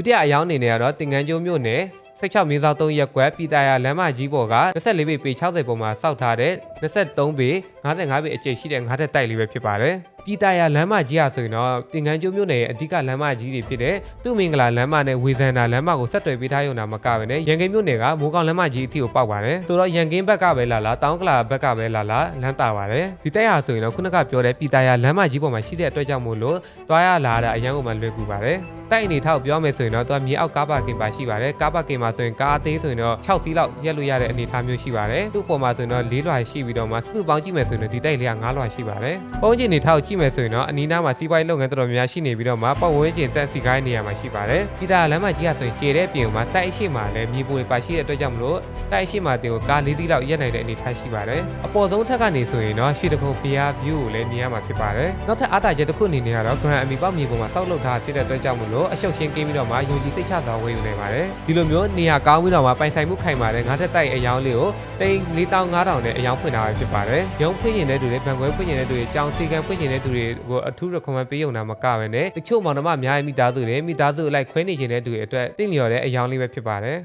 ဒုတိယအယောင်းအနေနဲ့ကတော့တင်ငန်းကျိုးမြို့နယ်16မင်းဆောင်3ရက်ကွက်ပြည်တာယာလမ်းမကြီးပေါ်က24ပေပေ60ပေါ်မှာစောက်ထားတဲ့23ပေ55ပေအကျိတ်ရှိတဲ့ငါးတက်တိုက်လေးပဲဖြစ်ပါတယ်ပြည်တာယာလမ်းမကြီးဟာဆိုရင်တော့တင်ငန်းကျိုးမြို့နယ်ရဲ့အဓိကလမ်းမကြီးတွေဖြစ်တဲ့သူ့မင်္ဂလာလမ်းမနဲ့ဝေဇန်နာလမ်းမကိုဆက်သွယ်ပေးထားရုံနာမကပဲနဲ့ရန်ကင်းမြို့နယ်ကမိုးကောင်းလမ်းမကြီးအထိကိုပေါက်ပါတယ်ဆိုတော့ရန်ကင်းဘက်ကပဲလာလာတောင်းကလာဘက်ကပဲလာလာလမ်းတာပါတယ်ဒီတိုက်ဟာဆိုရင်တော့ခုနကပြောတဲ့ပြည်တာယာလမ်းမကြီးပေါ်မှာရှိတဲ့အတွက်ကြောင့်မို့လို့သွားရလာတာအရန်ကိုမှလွယ်ကူပါတယ်တိုက်အနေထောက်ပြောမယ်ဆိုရင်တော့သူကမြေအောက်ကားပါကင်ပါရှိပါတယ်ကားပါကင်ပါဆိုရင်ကားအသေးဆိုရင်တော့6စီးလောက်ရက်လို့ရတဲ့အနေအထားမျိုးရှိပါတယ်သူ့ပေါ်မှာဆိုရင်တော့၄လွှာရှိပြီးတော့မှစုစုပေါင်းကြည့်မယ်ဆိုရင်တော့ဒီတိုက်လေးက9လွှာရှိပါတယ်ပုံကျင်နေထောက်ကြည့်မယ်ဆိုရင်တော့အနီးနားမှာစီးပွားရေးလုပ်ငန်းတော်တော်များများရှိနေပြီးတော့မှပတ်ဝန်းကျင်တက်စီကိုင်းနေရာမှာရှိပါတယ်ပြည်သာလမ်းမကြီးကဆိုရင်ကျေတဲ့ပြင်မှာတိုက်အရှိမှာလည်းမြေပေါ်ပါရှိတဲ့အတွက်ကြောင့်မလို့တိုက်အရှိမှာတင်ကိုကား၄စီးလောက်ရက်နိုင်တဲ့အနေအထားရှိပါတယ်အပေါ်ဆုံးထက်ကနေဆိုရင်တော့ရွှေတခုံဖျား view ကိုလည်းမြင်ရမှာဖြစ်ပါတယ်နောက်ထပ်အားသာချက်တစ်ခုအနေနဲ့ကတော့ Grand Ami ပေါက်မြေပေါ်မှာစောက်လုပ်ထားဖြစ်တဲ့အတွက်ကြောင့်မလို့အရှုပ်ရှင်းကင်းပြီးတော့မှယုံကြည်စိတ်ချစွာဝယ်ယူနိုင်ပါတယ်ဒီလိုမျိုးနေရာကောင်းပြီးတော့မှပိုင်ဆိုင်မှုခိုင်မာတဲ့ငါးထက်တိုက်အယောင်းလေးကိုတိန်4500နဲ့အယောင်းဖွင့်ထားရဖြစ်ပါတယ်ရုံးဖွင့်ကျင်တဲ့သူတွေဘန်ကွဲဖွင့်ကျင်တဲ့သူတွေကြောင်စီကံဖွင့်ကျင်တဲ့သူတွေကိုအထူး recommend ပေးရုံနာမကပဲနဲ့တချို့မောင်နှမအများကြီးမိသားစုတွေမိသားစုအလိုက်ခွဲနေကျင်တဲ့သူတွေအတွက်တင့်လျော်တဲ့အယောင်းလေးပဲဖြစ်ပါတယ်